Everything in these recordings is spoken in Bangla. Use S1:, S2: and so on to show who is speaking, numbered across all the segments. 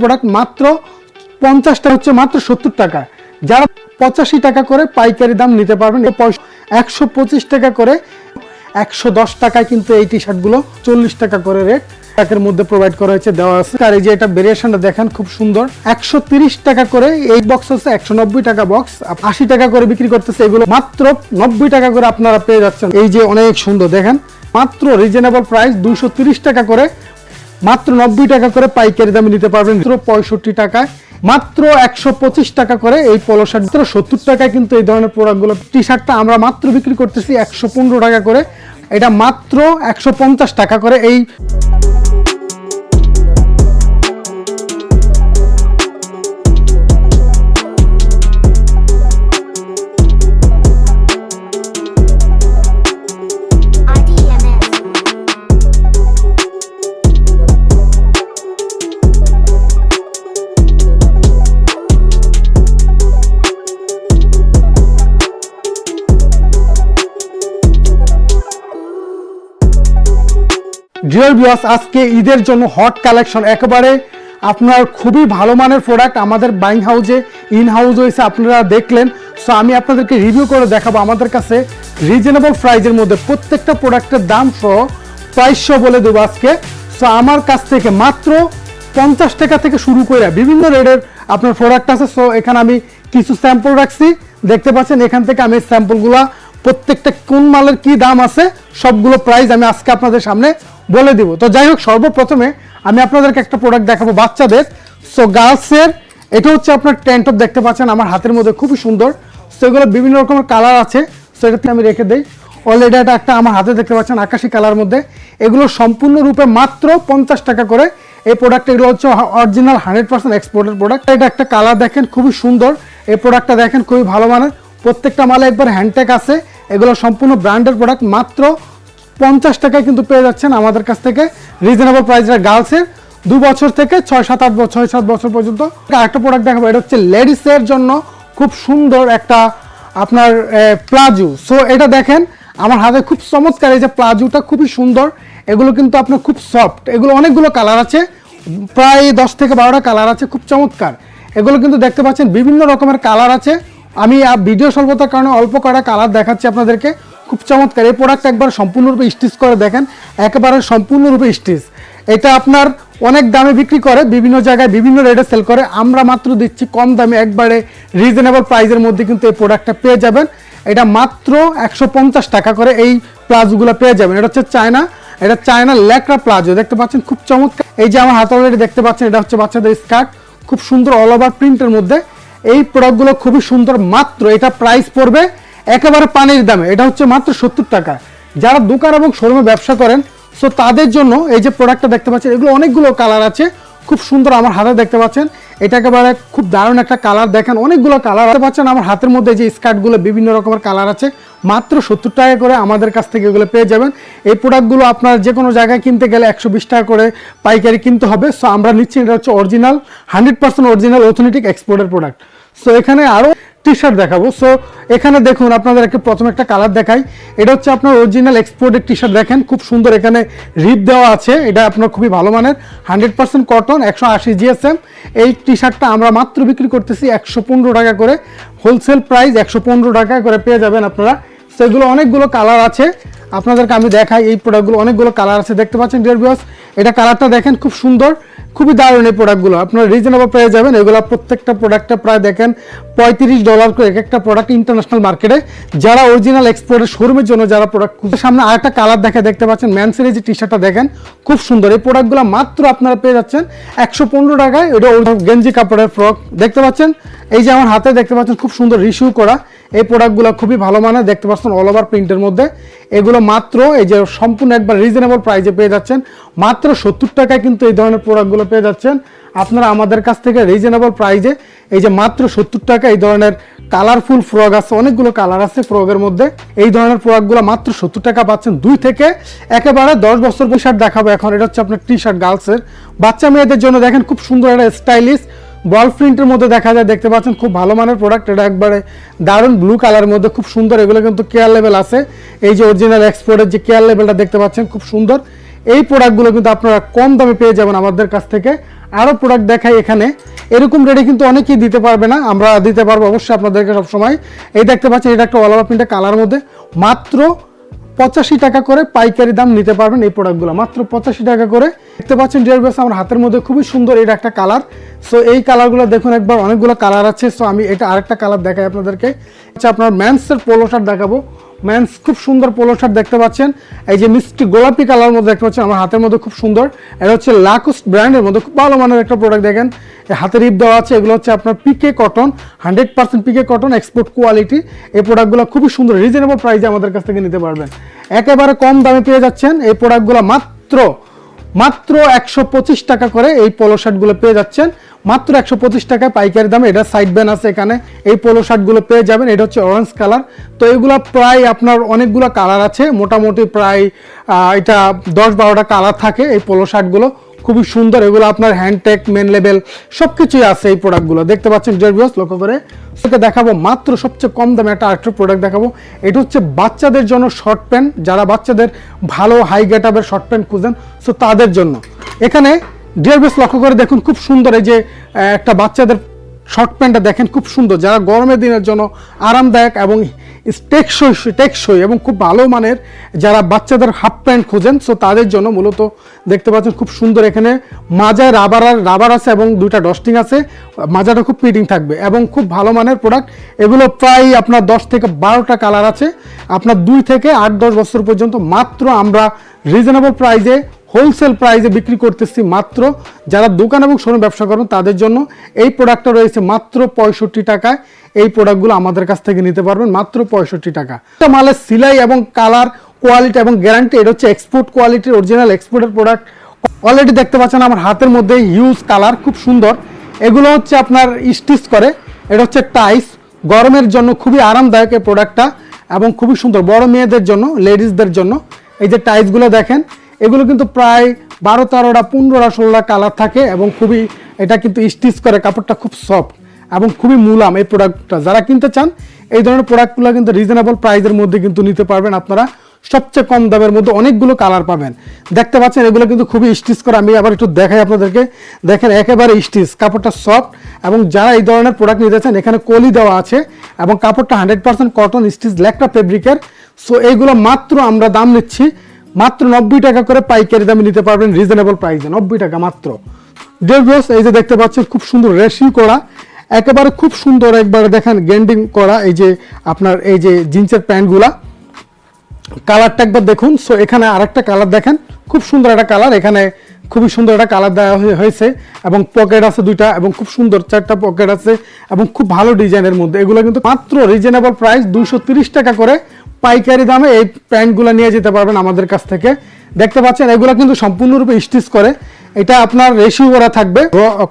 S1: প্রোডাক্ট মাত্র পঞ্চাশটা হচ্ছে মাত্র সত্তর টাকা। যারা পঁচাশি টাকা করে পাইকারি দাম নিতে পারবেন একশো পঁচিশ টাকা করে একশো দশ টাকায় কিন্তু এই টি শার্টগুলো চল্লিশ টাকা করে রেট টাকার মধ্যে প্রোভাইড করা হয়েছে, দেওয়া আছে। আর এই যে এটা ভেরিয়েশনটা দেখেন, খুব সুন্দর। একশো টাকা করে এই বক্স হচ্ছে একশো নব্বই টাকা বক্স আশি টাকা করে বিক্রি করতেছে এগুলো মাত্র নব্বই টাকা করে আপনারা পেয়ে যাচ্ছেন। এই যে অনেক সুন্দর, দেখেন। মাত্র রিজনেবল প্রাইস তিরিশ টাকা করে মাত্র নব্বই টাকা করে পাইকারি দামে নিতে পারবেন। মাত্র পঁয়ষট্টি টাকায়। মাত্র একশো পঁচিশ টাকা করে এই পলো শার্ট। মাত্র সত্তর টাকায় কিন্তু এই ধরনের প্রোডাক্টগুলো টি শার্টটা আমরা মাত্র বিক্রি করতেছি একশো পনেরো টাকা করে। এটা মাত্র একশো পঞ্চাশ টাকা করে এই ডিয়ার ভিউয়ার্স আজকে ঈদের জন্য হট কালেকশন একেবারে আপনার খুবই ভালো মানের প্রোডাক্ট আমাদের বাইং হাউজে ইন হাউস হয়েছে আপনারা দেখলেন। সো আমি আপনাদেরকে রিভিউ করে দেখাবো আমাদের কাছে রিজনেবল প্রাইজের মধ্যে প্রত্যেকটা প্রোডাক্টের দাম সহ প্রাইস বলে দেবো আজকে। সো আমার কাছ থেকে মাত্র পঞ্চাশ টাকা থেকে শুরু করে বিভিন্ন রেটের আপনার প্রোডাক্ট আছে। সো এখানে আমি কিছু স্যাম্পল রাখছি। দেখতে পাচ্ছেন, এখান থেকে আমি স্যাম্পলগুলো প্রত্যেকটা কোন মালের কি দাম আছে, সবগুলো প্রাইস আমি আজকে আপনাদের সামনে বলে দিব। তো যাই হোক, সর্বপ্রথমে আমি আপনাদেরকে একটা প্রোডাক্ট দেখাবো বাচ্চাদের। সো গার্লসের এটা হচ্ছে আপনার ট্যান্টপ দেখতে পাচ্ছেন, আমার হাতের মধ্যে খুবই সুন্দর। সো এগুলো বিভিন্ন রকমের কালার আছে। সো এটাতে আমি রেখে দিই। অলরেডি এটা একটা আমার হাতে দেখতে পাচ্ছেন, আকাশি কালার মধ্যে। এগুলো সম্পূর্ণরূপে মাত্র পঞ্চাশ টাকা করে। এই প্রোডাক্ট এগুলো হচ্ছে অরিজিনাল হান্ড্রেড পার্সেন্ট এক্সপোর্টের প্রোডাক্ট এটা একটা কালার দেখেন, খুবই সুন্দর। এই প্রোডাক্টটা দেখেন, খুবই ভালো মানের। প্রত্যেকটা মালে একবার হ্যান্ডটেক আছে। এগুলো সম্পূর্ণ ব্র্যান্ডের প্রোডাক্ট মাত্র পঞ্চাশ টাকায় কিন্তু পেয়ে যাচ্ছেন আমাদের কাছ থেকে রিজনেবল প্রাইসের গার্লসের দু বছর থেকে ছয় সাত আট ছয় সাত বছর পর্যন্ত। আরেকটা প্রোডাক্ট দেখাবো, এটা হচ্ছে লেডিসের জন্য খুব সুন্দর একটা আপনার প্লাজু। সো এটা দেখেন, আমার হাতে খুব চমৎকার এই যে প্লাজুটা খুবই সুন্দর। এগুলো কিন্তু আপনার খুব সফট এগুলো অনেকগুলো কালার আছে, প্রায় দশ থেকে বারোটা কালার আছে, খুব চমৎকার। এগুলো কিন্তু দেখতে পাচ্ছেন বিভিন্ন রকমের কালার আছে। আমি ভিডিও স্বল্পতার কারণে অল্প কটা কালার দেখাচ্ছি আপনাদেরকে। খুব চমৎকার। এই প্রোডাক্ট একবার সম্পূর্ণরূপে স্টিচ করে দেখেন। একেবারে সম্পূর্ণরূপে স্টিচ এটা আপনার অনেক দামে বিক্রি করে, বিভিন্ন জায়গায় বিভিন্ন রেটে সেল করে। আমরা মাত্র দিচ্ছি কম দামে, একবারে রিজনেবল প্রাইসের মধ্যে কিন্তু এই প্রোডাক্টটা পেয়ে যাবেন। এটা মাত্র একশো পঞ্চাশ টাকা করে এই প্লাজগুলো পেয়ে যাবেন। এটা হচ্ছে চায়না, এটা চায়না ল্যাকড়া প্লাজো। দেখতে পাচ্ছেন, খুব চমৎকার। এই যে আমার হাতে দেখতে পাচ্ছেন, এটা হচ্ছে বাচ্চাদের স্কার্ট খুব সুন্দর অল ওভার প্রিন্টের মধ্যে। এই প্রোডাক্টগুলো খুবই সুন্দর, মাত্র এটা প্রাইস পড়বে একেবারে পানির দামে। এটা হচ্ছে মাত্র সত্তর টাকা। যারা দোকান এবং শোরুমে ব্যবসা করেন সো তাদের জন্য এই যে প্রোডাক্টটা দেখতে পাচ্ছেন, এগুলো অনেকগুলো কালার আছে। খুব সুন্দর আমার হাতে দেখতে পাচ্ছেন। এটা একেবারে খুব দারুণ একটা কালার দেখেন, অনেকগুলো কালার দেখতে পাচ্ছেন, আমার হাতের মধ্যে যে স্কার্টগুলো বিভিন্ন রকমের কালার আছে। মাত্র সত্তর টাকা করে আমাদের কাছ থেকে এগুলো পেয়ে যাবেন। এই প্রোডাক্টগুলো আপনার যে কোনো জায়গায় কিনতে গেলে একশো বিশ টাকা করে পাইকারি কিনতে হবে। সো আমরা নিচ্ছি, এটা হচ্ছে original hundred percent original authentic এক্সপোর্টের প্রোডাক্ট সো এখানে আরও টি শার্ট দেখাবো। সো এখানে দেখুন আপনাদেরকে প্রথমে একটা কালার দেখাই। এটা হচ্ছে আপনার অরিজিনাল এক্সপোর্টের টি শার্ট দেখেন। খুব সুন্দর এখানে রিপ দেওয়া আছে। এটা আপনার খুবই ভালো মানের। হান্ড্রেড পার্সেন্ট কটন একশো আশি জিএসএম এই টি শার্টটা আমরা মাত্র বিক্রি করতেছি একশো পনেরো টাকা করে। হোলসেল প্রাইস একশো পনেরো টাকা করে পেয়ে যাবেন আপনারা। সেগুলো অনেকগুলো কালার আছে। আপনাদেরকে আমি দেখাই এই প্রোডাক্টগুলো অনেকগুলো কালার আছে। দেখতে পাচ্ছেন ডিয়ার ভিউয়ার্স এটা কালারটা দেখেন, খুব সুন্দর। খুবই দারুণ এই প্রোডাক্টগুলো আপনারা রিজনেবল পেয়ে যাবেন, এগুলো প্রত্যেকটা প্রোডাক্টটা প্রায় দেখেন পঁয়ত্রিশ ডলার করে এক একটা প্রোডাক্ট ইন্টারন্যাশনাল মার্কেটে যারা অরিজিনাল এক্সপোর্টের শোরুমের জন্য যারা প্রোডাক্ট সামনে আরেকটা কালার দেখে দেখতে পাচ্ছেন ম্যানসের যে টি শার্টটা দেখেন, খুব সুন্দর। এই প্রোডাক্টগুলো মাত্র আপনারা পেয়ে যাচ্ছেন একশো পনেরো টাকায়। এটা গেঞ্জি কাপড়ের ফ্রক দেখতে পাচ্ছেন? এই যে আমার হাতে দেখতে পাচ্ছেন, খুব সুন্দর রিসিউ করা। এই প্রোডাক্টগুলো খুবই ভালো মানের, দেখতে পাচ্ছেন অল ওভার প্রিন্টের মধ্যে। এগুলো মাত্র এই যে সম্পূর্ণ একবার রিজনেবল প্রাইসে পেয়ে যাচ্ছেন। মাত্র সত্তর টাকায় কিন্তু এই ধরনের প্রোডাক্টগুলো পেয়ে যাচ্ছেন। আপনারা আমাদের কাছ থেকে রিজনেবল প্রাইসে এই যে মাত্র সত্তর টাকা এই ধরনের কালারফুল ফ্রক আছে, অনেকগুলো কালার আছে ফ্রকের মধ্যে। এই ধরনের প্রোডাক্টগুলো মাত্র সত্তর টাকা পাচ্ছেন দুই থেকে। একেবারে দশ বছর টি শার্ট দেখাবো এখন, এটা হচ্ছে আপনার টি শার্ট গার্লসের বাচ্চা মেয়েদের জন্য দেখেন খুব সুন্দর একটা স্টাইলিশ বল প্রিন্টের মধ্যে দেখা যায়, দেখতে পাচ্ছেন খুব ভালো মানের প্রোডাক্ট এটা একবারে দারুণ ব্লু কালারের মধ্যে খুব সুন্দর, এগুলো কিন্তু কেয়ার লেভেল আছে। এই যে অরিজিনাল এক্সপোর্টের যে কেয়ার লেভেলটা দেখতে পাচ্ছেন, খুব সুন্দর। এই প্রোডাক্টগুলো কিন্তু আপনারা কম দামে পেয়ে যাবেন আমাদের কাছ থেকে। আরও প্রোডাক্ট দেখাই এখানে। এরকম রেটে কিন্তু অনেকেই দিতে পারবে না, আমরা দিতে পারব অবশ্যই আপনাদেরকে সবসময়। এই দেখতে পাচ্ছেন, এটা একটা অল প্রিন্টের কালার মধ্যে। মাত্র পঁচাশি টাকা করে পাইকারি দাম নিতে পারবেন এই প্রোডাক্টগুলো মাত্র পঁচাশি টাকা করে। দেখতে পাচ্ছেন ডিয়ার বেস আমার হাতের মধ্যে খুবই সুন্দর এটা একটা কালার সো এই কালারগুলো দেখুন একবার, অনেকগুলো কালার আছে। সো আমি এটা আরেকটা কালার দেখাই আপনাদেরকে। আচ্ছা আপনার ম্যান্সের পোলো শার্ট দেখাবো। ম্যান্স খুব সুন্দর পোলো শার্ট দেখতে পাচ্ছেন। এই যে মিষ্টি গোলাপি কালার মধ্যে দেখতে পাচ্ছেন, আমার হাতের মধ্যে খুব সুন্দর। এটা হচ্ছে লাকোস্ট ব্র্যান্ডের মধ্যে খুব ভালো মানের একটা প্রোডাক্ট দেখেন। হাতের রিপ দেওয়া আছে, এগুলো হচ্ছে আপনার PK cotton hundred percent PK cotton export quality এই প্রোডাক্টগুলো খুবই সুন্দর রিজনেবল প্রাইসে আমাদের কাছ থেকে নিতে পারবেন। একেবারে কম দামে পেয়ে যাচ্ছেন এই প্রোডাক্টগুলো মাত্র মাত্র একশো পঁচিশ টাকা করে এই পোলো শার্টগুলো পেয়ে যাচ্ছেন। মাত্র একশো পঁচিশ টাকায় পাইকারি দামে এটা সাইড ব্যান আছে এখানে। এই পোলো শার্টগুলো পেয়ে যাবেন, এটা হচ্ছে অরেঞ্জ কালার তো এগুলো প্রায় আপনার অনেকগুলো কালার আছে। মোটামুটি প্রায় এটা দশ বারোটা কালার থাকে এই পোলো শার্টগুলো খুবই সুন্দর, এগুলো আপনার হ্যান্ডটেক মেন লেভেল সব কিছুই আছে এই প্রোডাক্টগুলো দেখতে পাচ্ছেন জেরবিয়াস লক্ষ্য করে। সেটা দেখাবো, মাত্র সবচেয়ে কম দামে একটা আরেকটা প্রোডাক্ট দেখাবো। এটা হচ্ছে বাচ্চাদের জন্য শর্ট প্যান্ট যারা বাচ্চাদের ভালো হাই গেটআপের শর্ট প্যান্ট খুঁজেন সো তাদের জন্য। এখানে ডিয়ার বেস লক্ষ্য করে দেখুন, খুব সুন্দর এই যে একটা বাচ্চাদের শর্ট প্যান্টটা দেখেন, খুব সুন্দর। যারা গরমের দিনের জন্য আরামদায়ক এবং টেকসই টেকসই এবং খুব ভালো মানের যারা বাচ্চাদের হাফ প্যান্ট খোঁজেন সো তাদের জন্য মূলত দেখতে পাচ্ছেন খুব সুন্দর এখানে মাজায় রাবার আর, রাবার আছে এবং দুইটা ডস্টিং আছে, মাজাটা খুব পিটিং থাকবে এবং খুব ভালো মানের প্রোডাক্ট এগুলো প্রায় আপনার দশ থেকে বারোটা কালার আছে। আপনার দুই থেকে আট, দশ বছর পর্যন্ত মাত্র আমরা রিজনেবল প্রাইজে হোলসেল প্রাইজে বিক্রি করতেছি মাত্র। যারা দোকান এবং শোরুম ব্যবসা করেন, তাদের জন্য এই প্রোডাক্টটা রয়েছে মাত্র পঁয়ষট্টি টাকায়। এই প্রোডাক্টগুলো আমাদের কাছ থেকে নিতে পারবেন মাত্র পঁয়ষট্টি টাকা। একটা মালের সিলাই এবং কালার কোয়ালিটি এবং গ্যারান্টি এটা হচ্ছে এক্সপোর্ট কোয়ালিটির অরিজিনাল এক্সপোর্টের প্রোডাক্ট অলরেডি দেখতে পাচ্ছেন আমার হাতের মধ্যে হিউজ কালার খুব সুন্দর। এগুলো হচ্ছে আপনার স্টিচ করে, এটা হচ্ছে টাইস গরমের জন্য খুবই আরামদায়ক এই প্রোডাক্টটা এবং খুবই সুন্দর, বড় মেয়েদের জন্য লেডিসদের জন্য। এই যে টাইসগুলো দেখেন, এগুলো কিন্তু প্রায় বারো তেরোটা, পনেরোটা, ষোলোটা কালার থাকে এবং খুবই এটা কিন্তু স্টিচ করে, কাপড়টা খুব সফট এবং খুবই মূলাম এই প্রোডাক্টটা যারা কিনতে চান, এই ধরনের প্রোডাক্টগুলো কিন্তু রিজনেবল প্রাইসের মধ্যে কিন্তু নিতে পারবেন। আপনারা সবচেয়ে কম দামের মধ্যে অনেকগুলো কালার পাবেন। দেখতে পাচ্ছেন, এগুলো কিন্তু খুবই স্টিচ করা। আমি আবার একটু দেখাই আপনাদেরকে। দেখেন, একেবারে স্টিচ কাপড়টা সফট এবং যারা এই ধরনের প্রোডাক্ট নিতে চান, এখানে কলি দেওয়া আছে এবং কাপড়টা হান্ড্রেড পার্সেন্ট কটন স্টিচ ল্যাকটা ফেব্রিকের সো এইগুলো মাত্র আমরা দাম নিচ্ছি, মাত্র নব্বই টাকা করে পাইকারি দামে নিতে পারবেন রিজনেবল প্রাইসে নব্বই টাকা মাত্র। ডেভিয়াস এই যে দেখতে পাচ্ছেন, খুব সুন্দর রেশি করা। একেবারে খুব সুন্দর একবার দেখেন গেন্ডিং করা, এই যে আপনার, এই যে জিন্সের প্যান্টগুলা। কালারটা একবার দেখুন। সো এখানে আরেকটা কালার দেখেন। খুব সুন্দর একটা কালার। এখানে খুবই সুন্দর একটা কালার দেওয়া হয়ে- হয়েছে। এবং পকেট আছে দুইটা এবং খুব সুন্দর চারটা পকেট আছে এবং খুব ভালো ডিজাইনের মধ্যে। এগুলো কিন্তু মাত্র রিজনেবল প্রাইস দুইশো টাকা করে পাইকারি দামে এই প্যান্টগুলো নিয়ে যেতে পারবেন আমাদের কাছ থেকে। দেখতে পাচ্ছেন, এগুলো কিন্তু সম্পূর্ণরূপে স্টিচ করে। এটা আপনার রেশিও করা থাকবে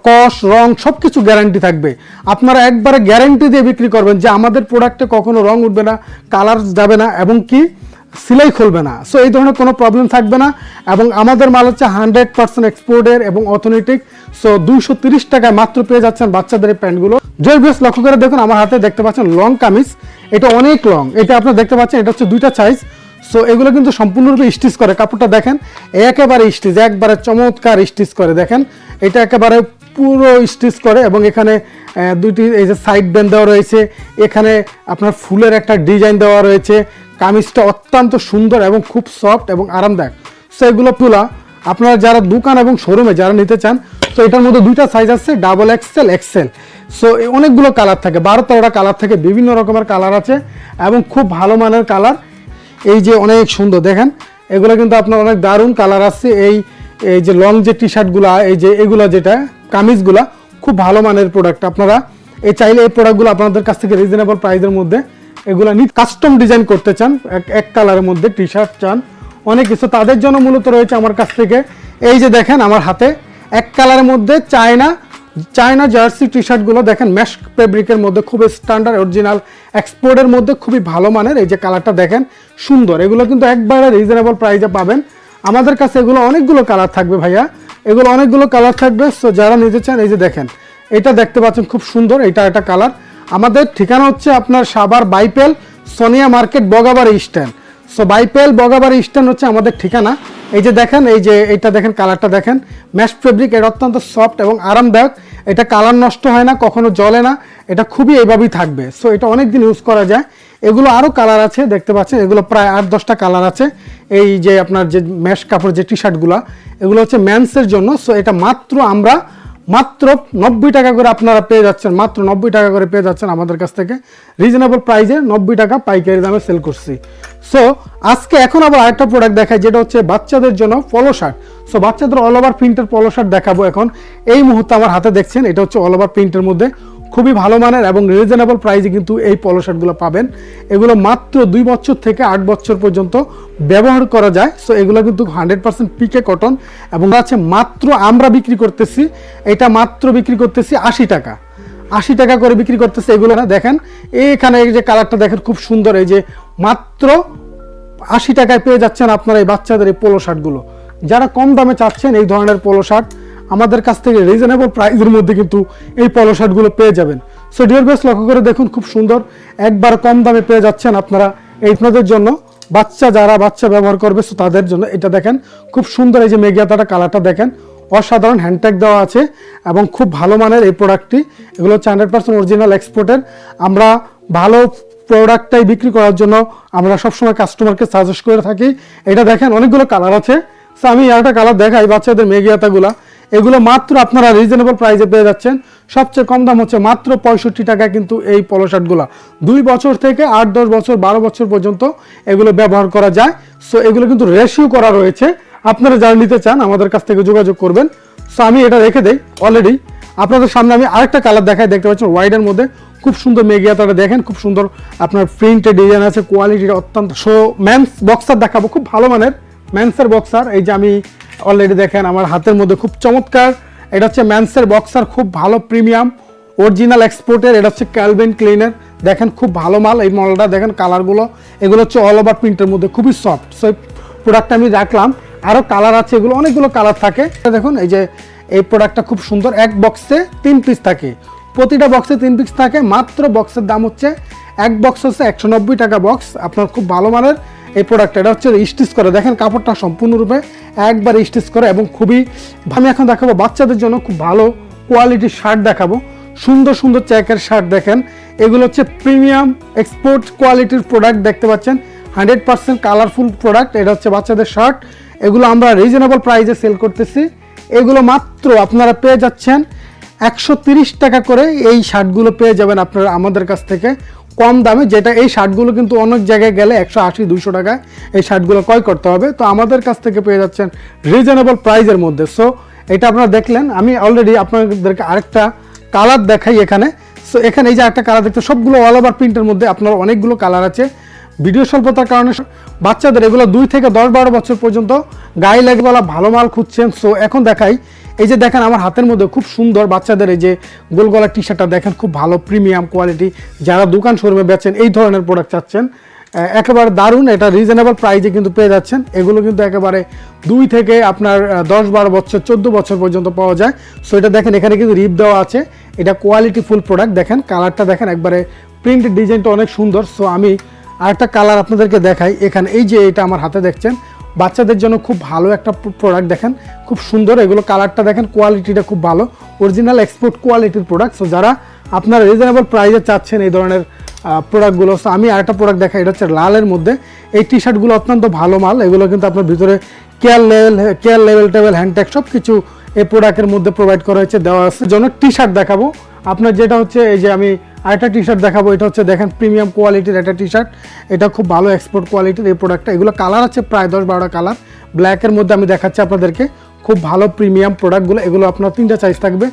S1: কস রং সব কিছু গ্যারান্টি থাকবে। আপনারা একবারে গ্যারান্টি দিয়ে বিক্রি করবেন যে আমাদের প্রোডাক্টে কখনো রং উঠবে না কালার যাবে না এবং কি, সিলাই খুলবে না। সো এই ধরনের কোনো প্রবলেম থাকবে না এবং আমাদের মাল হচ্ছে হান্ড্রেড পার্সেন্ট এক্সপোর্টের এবং অথেন্টিক সো দুইশো তিরিশ টাকায় মাত্র পেয়ে যাচ্ছেন বাচ্চাদের প্যান্টগুলো। জয় বেশ লক্ষ্য করে দেখুন, আমার হাতে দেখতে পাচ্ছেন লং কামিজ। এটা অনেক লং এটা আপনারা দেখতে পাচ্ছেন, এটা হচ্ছে দুইটা সাইজ সো এগুলো কিন্তু সম্পূর্ণরূপে স্টিচ করে। কাপড়টা দেখেন, একেবারে স্টিচ, একবারে চমৎকার স্টিচ করে দেখেন। এটা একেবারে পুরো স্টিচ করে এবং এখানে দুইটি, এই যে সাইড ব্যান্ড দেওয়া রয়েছে, এখানে আপনার ফুলের একটা ডিজাইন দেওয়া রয়েছে। কামিজটা অত্যন্ত সুন্দর এবং খুব সফট এবং আরামদায়ক। সো এগুলো তুলা, আপনারা যারা দোকান এবং শোরুমে যারা নিতে চান, তো এটার মধ্যে দুইটা সাইজ আছে ডাবল এক্সেল এক্সেল সো অনেকগুলো কালার থাকে, বারো তেরোটা কালার থাকে, বিভিন্ন রকমের কালার আছে এবং খুব ভালো মানের কালার এই যে অনেক সুন্দর, দেখেন, এগুলো কিন্তু আপনার অনেক দারুণ কালার আসছে। এই এই যে লং যে টি শার্টগুলো এই যে এগুলো যেটা, কামিজগুলা, খুব ভালো মানের প্রোডাক্ট আপনারা এই চাইলে এই প্রোডাক্টগুলো আপনাদের কাছ থেকে রিজনেবল প্রাইসের মধ্যে এগুলো নিট কাস্টম ডিজাইন করতে চান, এক এক কালারের মধ্যে টি শার্ট চান, অনেক কিছু। তাদের জন্য মূলত রয়েছে আমার কাছ থেকে, এই যে দেখেন, আমার হাতে এক কালারের মধ্যে চায়না চায়না জার্সি টি শার্টগুলো দেখেন ম্যাশ ফেব্রিকের মধ্যে খুব স্ট্যান্ডার্ড অরিজিনাল এক্সপোর্টের মধ্যে খুবই ভালো মানের। এই যে কালারটা দেখেন, সুন্দর। এগুলো কিন্তু একবারে রিজনেবল প্রাইসে পাবেন। আমাদের কাছে এগুলো অনেকগুলো কালার থাকবে ভাইয়া। এগুলো অনেকগুলো কালার থাকবে। সো যারা নিতে চান, এই যে দেখেন, এটা দেখতে পাচ্ছেন খুব সুন্দর। এটা একটা কালার আমাদের ঠিকানা হচ্ছে আপনার Savar Baipail, Sonia market Bogabari stand. So Baipail Bogabari stand হচ্ছে আমাদের ঠিকানা। এই যে দেখেন, এই যে এটা দেখেন কালারটা দেখেন। ম্যাশ ফেব্রিক এটা অত্যন্ত সফট এবং আরামদায়ক। এটা কালার নষ্ট হয় না, কখনো জলে না। এটা খুবই এইভাবেই থাকবে। সো এটা অনেক দিন ইউজ করা যায়। এগুলো আরও কালার আছে, দেখতে পাচ্ছেন, এগুলো প্রায় আট, দশটা কালার আছে। এই যে আপনার যে ম্যাশ কাপড়, যে টি শার্টগুলো এগুলো হচ্ছে ম্যান্সের জন্য। সো এটা মাত্র আমরা মাত্র নব্বই টাকা করে আপনারা পেয়ে যাচ্ছেন, মাত্র নব্বই টাকা করে পেয়ে যাচ্ছেন আমাদের কাছ থেকে। রিজনেবল প্রাইসে নব্বই টাকা পাইকারি দামে সেল করছি। সো আজকে এখন আবার আরেকটা প্রোডাক্ট দেখাই, যেটা হচ্ছে বাচ্চাদের জন্য পলো শার্ট সো বাচ্চাদের অল ওভার প্রিন্টের পলো শার্ট দেখাবো এখন। এই মুহূর্তে আমার হাতে দেখছেন, এটা হচ্ছে অল ওভার প্রিন্টের মধ্যে খুবই ভালো মানের এবং রিজনেবল প্রাইসে কিন্তু এই পলো শার্টগুলো পাবেন। এগুলো মাত্র দুই বছর থেকে আট বছর পর্যন্ত ব্যবহার করা যায়। সো এগুলো কিন্তু হান্ড্রেড পার্সেন্ট পিকে কটন এবং আছে মাত্র আমরা বিক্রি করতেছি, এটা মাত্র বিক্রি করতেছি আশি টাকা। আশি টাকা করে বিক্রি করতেছে এগুলো না, দেখেন, এখানে এই যে কালারটা দেখেন খুব সুন্দর, এই যে মাত্র আশি টাকায় পেয়ে যাচ্ছেন আপনারা এই বাচ্চাদের এই পোলো শার্টগুলো যারা কম দামে চাচ্ছেন এই ধরনের পোলো শার্ট আমাদের কাছ থেকে রিজনেবল প্রাইসের মধ্যে কিন্তু এই পলো শার্টগুলো পেয়ে যাবেন। সো ডিয়ার বেস লক্ষ্য করে দেখুন, খুব সুন্দর। একবার কম দামে পেয়ে যাচ্ছেন আপনারা এই আপনাদের জন্য। বাচ্চা যারা বাচ্চা ব্যবহার করবে সো তাদের জন্য এটা দেখেন, খুব সুন্দর এই যে মেঘিয়াতাটা কালারটা দেখেন। অসাধারণ হ্যান্ডট্যাগ দেওয়া আছে এবং খুব ভালো মানের এই প্রোডাক্টটি এগুলো হচ্ছে হান্ড্রেড পার্সেন্ট অরিজিনাল এক্সপোর্টের আমরা ভালো প্রোডাক্টটাই বিক্রি করার জন্য আমরা সবসময় কাস্টমারকে সাজেস্ট করে থাকি। এটা দেখেন, অনেকগুলো কালার আছে। সো আমি একটা কালার দেখাই বাচ্চাদের মেঘিয়াতাগুলা এগুলো মাত্র আপনারা রিজনেবল প্রাইসে পেয়ে যাচ্ছেন। সবচেয়ে কম দাম হচ্ছে মাত্র পঁয়ষট্টি টাকা কিন্তু এই পলো শার্টগুলো দুই বছর থেকে আট, দশ বছর, বারো বছর পর্যন্ত এগুলো ব্যবহার করা যায়। সো এগুলো কিন্তু রেশিও করা রয়েছে। আপনারা যারা নিতে চান, আমাদের কাছ থেকে যোগাযোগ করবেন। সো আমি এটা রেখে দেই অলরেডি আপনাদের সামনে আমি আরেকটা কালার দেখাই। দেখতে পাচ্ছেন হোয়াইটের মধ্যে খুব সুন্দর মেঘিয়াতাটা দেখেন। খুব সুন্দর আপনার প্রিন্টের ডিজাইন আছে। কোয়ালিটিটা অত্যন্ত সো ম্যান্স বক্সার দেখাবো। খুব ভালো মানের। ম্যান্সের বক্সার এই যে আমি অলরেডি দেখেন, আমার হাতের মধ্যে খুব চমৎকার। এটা হচ্ছে ম্যান্সের বক্সার খুব ভালো প্রিমিয়াম অরিজিনাল এক্সপোর্টের এটা হচ্ছে ক্যালভিন ক্লিনের দেখেন, খুব ভালো মাল এই মডেলটা দেখেন কালারগুলো এগুলো হচ্ছে অল ওভার প্রিন্টের মধ্যে, খুবই সফট সো প্রোডাক্টটা আমি রাখলাম। আরও কালার আছে, এগুলো অনেকগুলো কালার থাকে। দেখুন, এই যে এই প্রোডাক্টটা খুব সুন্দর। এক বক্সে তিন পিস থাকে। প্রতিটা বক্সে তিন পিস থাকে। মাত্র বক্সের দাম হচ্ছে, এক বক্স হচ্ছে একশো নব্বই টাকা বক্স আপনার খুব ভালো মানের এই প্রোডাক্ট এটা হচ্ছে স্টিচ করে। দেখেন কাপড়টা সম্পূর্ণরূপে একবার স্টিচ করে এবং খুবই, আমি এখন দেখাবো বাচ্চাদের জন্য খুব ভালো কোয়ালিটির শার্ট দেখাবো। সুন্দর সুন্দর চেকের শার্ট দেখেন। এগুলো হচ্ছে প্রিমিয়াম এক্সপোর্ট কোয়ালিটির প্রোডাক্ট দেখতে পাচ্ছেন। হান্ড্রেড পার্সেন্ট কালারফুল প্রোডাক্ট এটা হচ্ছে বাচ্চাদের শার্ট এগুলো আমরা রিজনেবল প্রাইসে সেল করতেছি। এগুলো মাত্র আপনারা পেয়ে যাচ্ছেন একশো টাকা করে। এই শার্টগুলো পেয়ে যাবেন আপনারা আমাদের কাছ থেকে। কম দামে, যেটা এই শার্টগুলো কিন্তু অনেক জায়গায় গেলে একশো আশি দুশো টাকায় এই শার্টগুলো ক্রয় করতে হবে। তো আমাদের কাছ থেকে পেয়ে যাচ্ছেন রিজনেবল প্রাইজের মধ্যে। সো এটা আপনারা দেখলেন, আমি অলরেডি আপনাদেরকে আরেকটা কালার দেখাই এখানে। সো এখানে এই যে একটা কালার দেখতে, সবগুলো অল ওভার প্রিন্টের মধ্যে আপনার অনেকগুলো কালার আছে। ভিডিও স্বল্পতার কারণে বাচ্চাদের এগুলো দুই থেকে দশ, বারো বছর পর্যন্ত গায়ে লেগে বলা ভালো মাল খুঁজছেন। সো এখন দেখাই এই যে দেখেন আমার হাতের মধ্যে খুব সুন্দর বাচ্চাদের এই যে গোল গলার টি শার্টটা দেখেন, খুব ভালো প্রিমিয়াম কোয়ালিটি যারা দোকান শোরুমে বেচেন, এই ধরনের প্রোডাক্ট চাচ্ছেন একেবারে দারুণ, এটা রিজনেবল প্রাইজে কিন্তু পেয়ে যাচ্ছেন। এগুলো কিন্তু একেবারে দুই থেকে আপনার দশ বারো বছর, চোদ্দ বছর পর্যন্ত পাওয়া যায়। সো এটা দেখেন, এখানে কিন্তু রিপ দেওয়া আছে। এটা কোয়ালিটি ফুল প্রোডাক্ট দেখেন কালারটা দেখেন, একবারে প্রিন্ট ডিজাইনটা অনেক সুন্দর। সো আমি আরেকটা কালার আপনাদেরকে দেখাই। এখানে এই যে এটা আমার হাতে দেখছেন বাচ্চাদের জন্য খুব ভালো একটা প্রোডাক্ট দেখেন। খুব সুন্দর, এগুলো কালারটা দেখেন কোয়ালিটিটা খুব ভালো। অরিজিনাল এক্সপোর্ট কোয়ালিটির প্রোডাক্ট সো যারা আপনারা রিজনেবল প্রাইসে চাচ্ছেন এই ধরনের প্রোডাক্টগুলো সো আমি আরেকটা প্রোডাক্ট দেখাই, এটা হচ্ছে লালের মধ্যে। এই টি শার্টগুলো অত্যন্ত ভালো মাল, এগুলো কিন্তু আপনার ভিতরে care level care level table hand tag সব কিছু এই প্রোডাক্টের মধ্যে প্রোভাইড করা হয়েছে, দেওয়া আছে। জন্য টি শার্ট দেখাবো। আপনার যেটা হচ্ছে, এই যে আমি আরেকটা টি শার্ট দেখাবো, এটা হচ্ছে দেখেন প্রিমিয়াম কোয়ালিটির একটা টি শার্ট এটা খুব ভালো এক্সপোর্ট কোয়ালিটির এই প্রোডাক্টটা এগুলো কালার আছে প্রায় দশ বারোটা কালার ব্ল্যাকের মধ্যে আমি দেখাচ্ছি আপনাদেরকে। খুব ভালো প্রিমিয়াম প্রোডাক্টগুলো এগুলো আপনার তিনটা সাইজ থাকবে।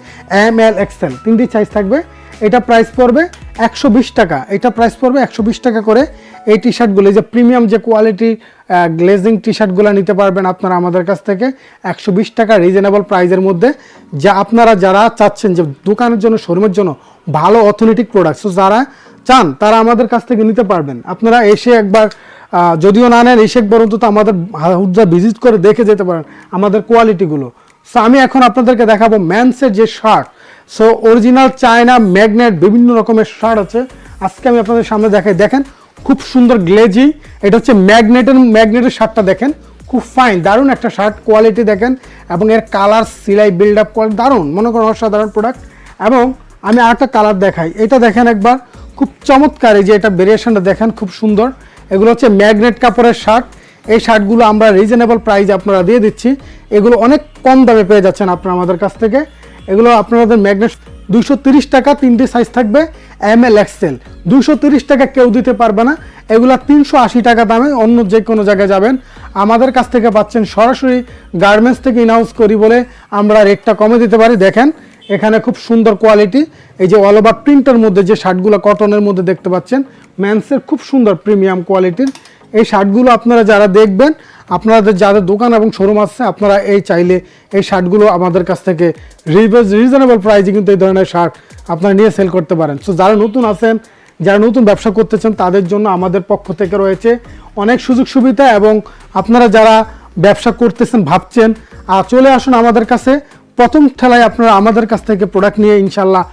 S1: এম এল এক্সেল তিনটি সাইজ থাকবে। এটা প্রাইস পড়বে একশো বিশ টাকা। এটা প্রাইস পড়বে একশো বিশ টাকা করে। এই টি শার্টগুলো যে প্রিমিয়াম যে কোয়ালিটি গ্লেজিং টি শার্টগুলো নিতে পারবেন আপনারা আমাদের কাছ থেকে একশো বিশ টাকা রিজনেবল প্রাইসের মধ্যে। যা আপনারা যারা চাচ্ছেন যে দোকানের জন্য শোরুমের জন্য ভালো অর্থনৈতিক প্রোডাক্ট সো যারা চান, তারা আমাদের কাছ থেকে নিতে পারবেন। আপনারা এসে একবার যদিও না নেন, এসে একবার অন্তত আমাদের হাউজা ভিজিট করে দেখে যেতে পারেন আমাদের কোয়ালিটিগুলো সো আমি এখন আপনাদেরকে দেখাবো ম্যানসের যে shirt. So original China magnet বিভিন্ন রকমের শার্ট আছে। আজকে আমি আপনাদের সামনে দেখাই। দেখেন, খুব সুন্দর গ্লেজি। এটা হচ্ছে ম্যাগনেটের ম্যাগনেটের শার্টটা দেখেন। খুব ফাইন দারুণ একটা শার্ট কোয়ালিটি দেখেন। এবং এর কালার সিলাই বিল্ড আপ কোয়ালিটি দারুণ। মনে করেন অসাধারণ প্রোডাক্ট এবং আমি আরেকটা কালার দেখাই। এটা দেখেন একবার, খুব চমৎকার এই যে এটা ভেরিয়েশনটা দেখেন, খুব সুন্দর। এগুলো হচ্ছে ম্যাগনেট কাপড়ের শার্ট এই শার্টগুলো আমরা রিজনেবল প্রাইসে আপনারা দিয়ে দিচ্ছি। এগুলো অনেক কম দামে পেয়ে যাচ্ছেন আপনারা আমাদের কাছ থেকে। এগুলো আপনাদের ম্যাগনেট তিরিশ টাকা তিনটে সাইজ থাকবে এম এল এক্সেল তিরিশ টাকা কেউ দিতে পারবে না। এগুলো তিনশো আশি টাকা দামে অন্য যে কোনো জায়গায় যাবেন। আমাদের কাছ থেকে পাচ্ছেন সরাসরি গার্মেন্টস থেকে ইনহাউস করি বলে আমরা রেটটা কমে দিতে পারি। দেখেন এখানে খুব সুন্দর কোয়ালিটি এই যে অল ওভার প্রিন্টের মধ্যে যে শার্টগুলো কটনের মধ্যে দেখতে পাচ্ছেন ম্যান্সের খুব সুন্দর প্রিমিয়াম কোয়ালিটির এই শার্টগুলো আপনারা যারা দেখবেন, আপনাদের যাদের দোকান এবং শোরুম আছে, আপনারা এই চাইলে এই শার্টগুলো আমাদের কাছ থেকে রিজনেবল প্রাইসে কিন্তু এই ধরনের শার্ট আপনারা নিয়ে সেল করতে পারেন। সো যারা নতুন আছেন, যারা নতুন ব্যবসা করতেছেন, তাদের জন্য আমাদের পক্ষ থেকে রয়েছে অনেক সুযোগ সুবিধা এবং আপনারা যারা ব্যবসা করতেছেন, ভাবছেন আর চলে আসুন আমাদের কাছে। প্রথম ঠেলায় আপনারা আমাদের কাছ থেকে প্রোডাক্ট নিয়ে ইনশাল্লাহ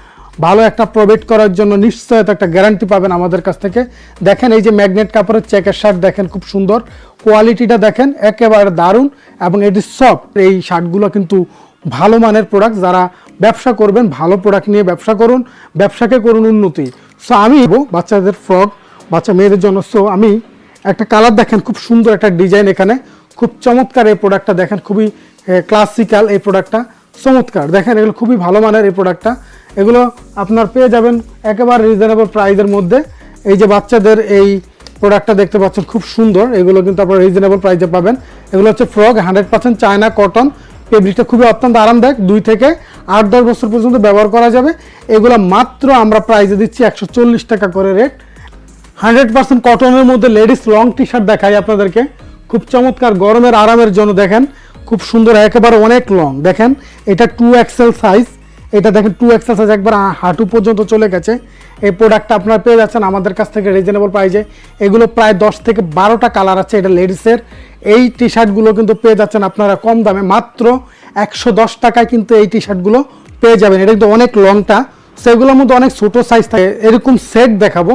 S1: ভালো একটা প্রোভাইড করার জন্য নিশ্চয়তা একটা গ্যারান্টি পাবেন আমাদের কাছ থেকে। দেখেন এই যে ম্যাগনেট কাপড়ের চেকের শার্ট দেখেন খুব সুন্দর। কোয়ালিটিটা দেখেন একেবারে দারুণ এবং এটি সফট এই শার্টগুলো কিন্তু ভালো মানের প্রোডাক্ট যারা ব্যবসা করবেন, ভালো প্রোডাক্ট নিয়ে ব্যবসা করুন, ব্যবসাকে করুন উন্নতি। সো আমি বাচ্চাদের ফ্রক বাচ্চা মেয়েদের জন্য। সো আমি একটা কালার দেখেন, খুব সুন্দর একটা ডিজাইন এখানে। খুব চমৎকার এই প্রোডাক্টটা দেখেন, খুবই ক্লাসিক্যাল এই প্রোডাক্টটা চমৎকার। দেখেন, এগুলো খুবই ভালো মানের এই প্রোডাক্টটা এগুলো আপনার পেয়ে যাবেন একেবারে রিজনেবল প্রাইসের মধ্যে। এই যে বাচ্চাদের এই প্রোডাক্টটা দেখতে পাচ্ছেন, খুব সুন্দর। এগুলো কিন্তু আপনারা রিজনেবল প্রাইসে পাবেন। এগুলো হচ্ছে frock hundred percent China cotton ফেব্রিকটা খুবই অত্যন্ত আরামদায়ক, দুই থেকে আট, দশ বছর পর্যন্ত ব্যবহার করা যাবে। এগুলো মাত্র আমরা প্রাইসে দিচ্ছি একশো চল্লিশ টাকা করে রেট হান্ড্রেড পার্সেন্ট কটনের মধ্যে লেডিস লং টি শার্ট দেখাই আপনাদেরকে। খুব চমৎকার, গরমের আরামের জন্য দেখেন। খুব সুন্দর, একেবারে অনেক লং দেখেন, এটা টু এক্সেল সাইজ এটা দেখেন টু এক্সেল সাইজ একবার হাঁটু পর্যন্ত চলে গেছে। এই প্রোডাক্টটা আপনারা পেয়ে যাচ্ছেন আমাদের কাছ থেকে রিজনেবল প্রাইজে এগুলো প্রায় দশ থেকে বারোটা কালার আছে এটা লেডিসের এই টি শার্টগুলো কিন্তু পেয়ে যাচ্ছেন আপনারা কম দামে। মাত্র একশো দশ টাকায় কিন্তু এই টি শার্টগুলো পেয়ে যাবেন। এটা কিন্তু অনেক লংটা সেগুলোর মধ্যে অনেক ছোটো সাইজ থাকে। এরকম সেট দেখাবো।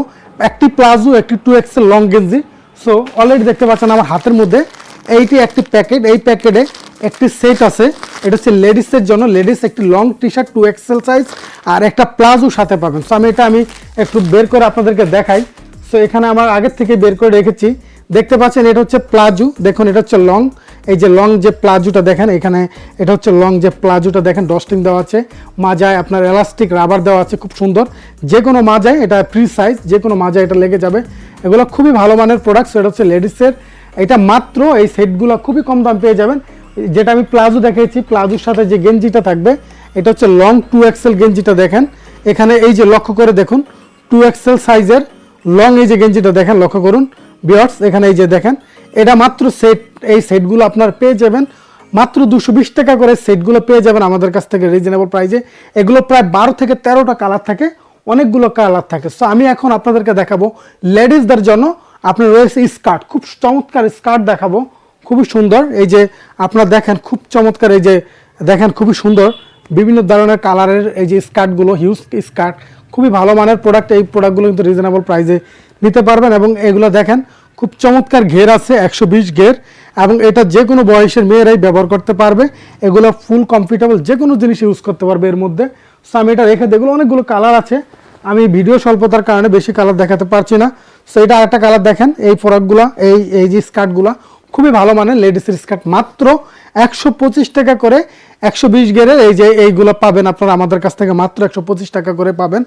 S1: একটি প্লাজো, একটি টু এক্সেল লং গেঞ্জি। সো অলরেডি দেখতে পাচ্ছেন আমার হাতের মধ্যে এইটি একটি প্যাকেট, এই প্যাকেটে একটি সেট আছে। এটা হচ্ছে লেডিসের জন্য। লেডিস একটি long T shirt two XL size, আর একটা প্লাজো সাথে পাবেন। সো, আমি এটা আমি একটু বের করে আপনাদেরকে দেখাই। সো, এখানে আমার আগের থেকে বের করে রেখেছি। দেখতে পাচ্ছেন, এটা হচ্ছে প্লাজো। দেখুন, এটা হচ্ছে লং। এই যে লং যে প্লাজোটা দেখেন, এখানে এটা হচ্ছে লং যে প্লাজোটা দেখেন, ডস্টিং দেওয়া আছে। মাজায় আপনার এলাস্টিক, রাবার দেওয়া আছে, খুব সুন্দর। যে কোনো মাজায় এটা ফ্রি সাইজ যে কোনো মাজায় এটা লেগে যাবে। এগুলো খুবই ভালো মানের প্রোডাক্ট এটা হচ্ছে লেডিসের এটা মাত্র এই সেটগুলো খুবই কম দাম পেয়ে যাবেন। যেটা আমি প্লাজো দেখিয়েছি প্লাজোর সাথে যে গেঞ্জিটা থাকবে, এটা হচ্ছে লং টু এক্সেল গেঞ্জিটা দেখেন। এখানে এই যে লক্ষ্য করে দেখুন টু এক্সেল সাইজের লং এই যে গেঞ্জিটা দেখেন, লক্ষ্য করুন। বিয়ার্স এখানে এই যে দেখেন, এটা মাত্র সেট এই সেটগুলো আপনার পেয়ে যাবেন। মাত্র দুশো বিশ টাকা করে সেটগুলো পেয়ে যাবেন আমাদের কাছ থেকে রিজনেবল প্রাইজে এগুলো প্রায় বারো থেকে তেরোটা কালার থাকে, অনেকগুলো কালার থাকে। সো আমি এখন আপনাদেরকে দেখাবো লেডিসদের জন্য আপনার রয়েছে স্কার্ট, খুব চমৎকার স্কার্ট দেখাবো, খুবই সুন্দর। এই যে আপনারা দেখেন, খুব চমৎকার এই যে দেখেন, খুবই সুন্দর। বিভিন্ন ধরনের কালারের এই যে স্কার্টগুলো হিউজ স্কার্ট, খুবই ভালো মানের প্রোডাক্ট এই প্রোডাক্টগুলো কিন্তু রিজনেবল প্রাইসে নিতে পারবেন এবং এগুলো দেখেন, খুব চমৎকার ঘের আছে, একশো বিশ ঘের, এবং এটা যে কোনো বয়সের মেয়েরাই ব্যবহার করতে পারবে। এগুলো ফুল কমফর্টেবল যে কোনো জিনিস ইউজ করতে পারবে এর মধ্যে। সো আমি এটা রেখে দেখুন অনেকগুলো কালার আছে। আমি ভিডিও স্বল্পতার কারণে বেশি কালার দেখাতে পারছি না। সো এটা আরেকটা কালার দেখেন, এই প্রোডাক্টগুলো এই এই যে স্কার্টগুলো খুবই ভালো মানের লেডিসের স্কার্ট মাত্র একশো পঁচিশ টাকা করে একশো বিশ গেরের এই যে এইগুলো পাবেন আপনারা আমাদের কাছ থেকে, মাত্র একশো পঁচিশ টাকা করে পাবেন।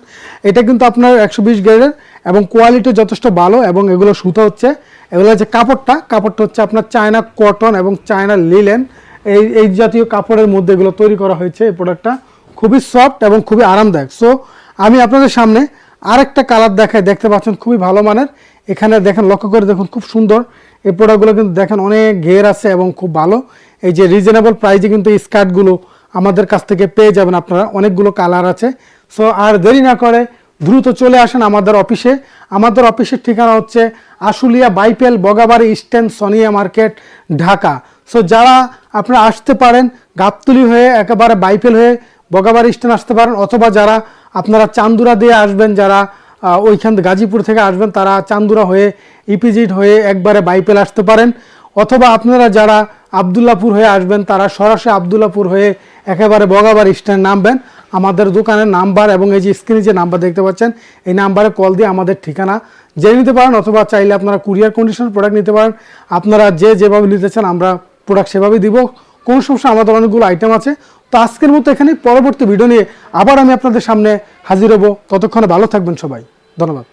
S1: এটা কিন্তু আপনার একশো বিশ গেরের এবং কোয়ালিটি যথেষ্ট ভালো এবং এগুলো সুতো হচ্ছে, এগুলো যে কাপড়টা। কাপড়টা হচ্ছে আপনার চায়না কটন এবং চায়না লিলেন এই এই জাতীয় কাপড়ের মধ্যে এগুলো তৈরি করা হয়েছে এই প্রোডাক্টটা খুবই সফট এবং খুবই আরামদায়ক। সো আমি আপনাদের সামনে আরেকটা কালার দেখায় দেখতে পাচ্ছেন খুবই ভালো মানের। এখানে দেখেন, লক্ষ্য করে দেখুন, খুব সুন্দর। এই প্রোডাক্টগুলো কিন্তু দেখেন অনেক ঘের আছে এবং খুব ভালো। এই যে রিজনেবল প্রাইজে কিন্তু এই স্কার্টগুলো আমাদের কাছ থেকে পেয়ে যাবেন আপনারা। অনেকগুলো কালার আছে। সো আর দেরি না করে দ্রুত চলে আসেন আমাদের অফিসে আমাদের অফিসের ঠিকানা হচ্ছে Ashulia Baipail Bogabari stand Sonia market, Dhaka. So যারা আপনারা আসতে পারেন, গাবতলি হয়ে একেবারে বাইপেল হয়ে বগাবাড়ি স্ট্যান্ড আসতে পারেন, অথবা যারা আপনারা চান্দুরা দিয়ে আসবেন, যারা ওইখান গাজীপুর থেকে আসবেন, তারা চান্দুরা হয়ে ইপিজিট হয়ে একবারে বাইপেল আসতে পারেন। অথবা আপনারা যারা আবদুল্লাপুর হয়ে আসবেন, তারা সরাসরি আবদুল্লাপুর হয়ে একেবারে বগাবার স্ট্যান্ড নামবেন। আমাদের দোকানের নাম্বার এবং এই যে স্ক্রিনে যে নাম্বার দেখতে পাচ্ছেন, এই নাম্বারে কল দিয়ে আমাদের ঠিকানা জেনে নিতে পারেন, অথবা চাইলে আপনারা কুরিয়ার কন্ডিশন প্রোডাক্ট নিতে পারেন। আপনারা যে যেভাবে নিতে চান, আমরা প্রোডাক্ট সেভাবেই দিব। কোনো সমস্যা আমাদের অনেকগুলো আইটেম আছে। তো আজকের মতো এখানে পরবর্তী ভিডিও নিয়ে আবার আমি আপনাদের সামনে হাজির হব। ততক্ষণে ভালো থাকবেন সবাই। ধন্যবাদ।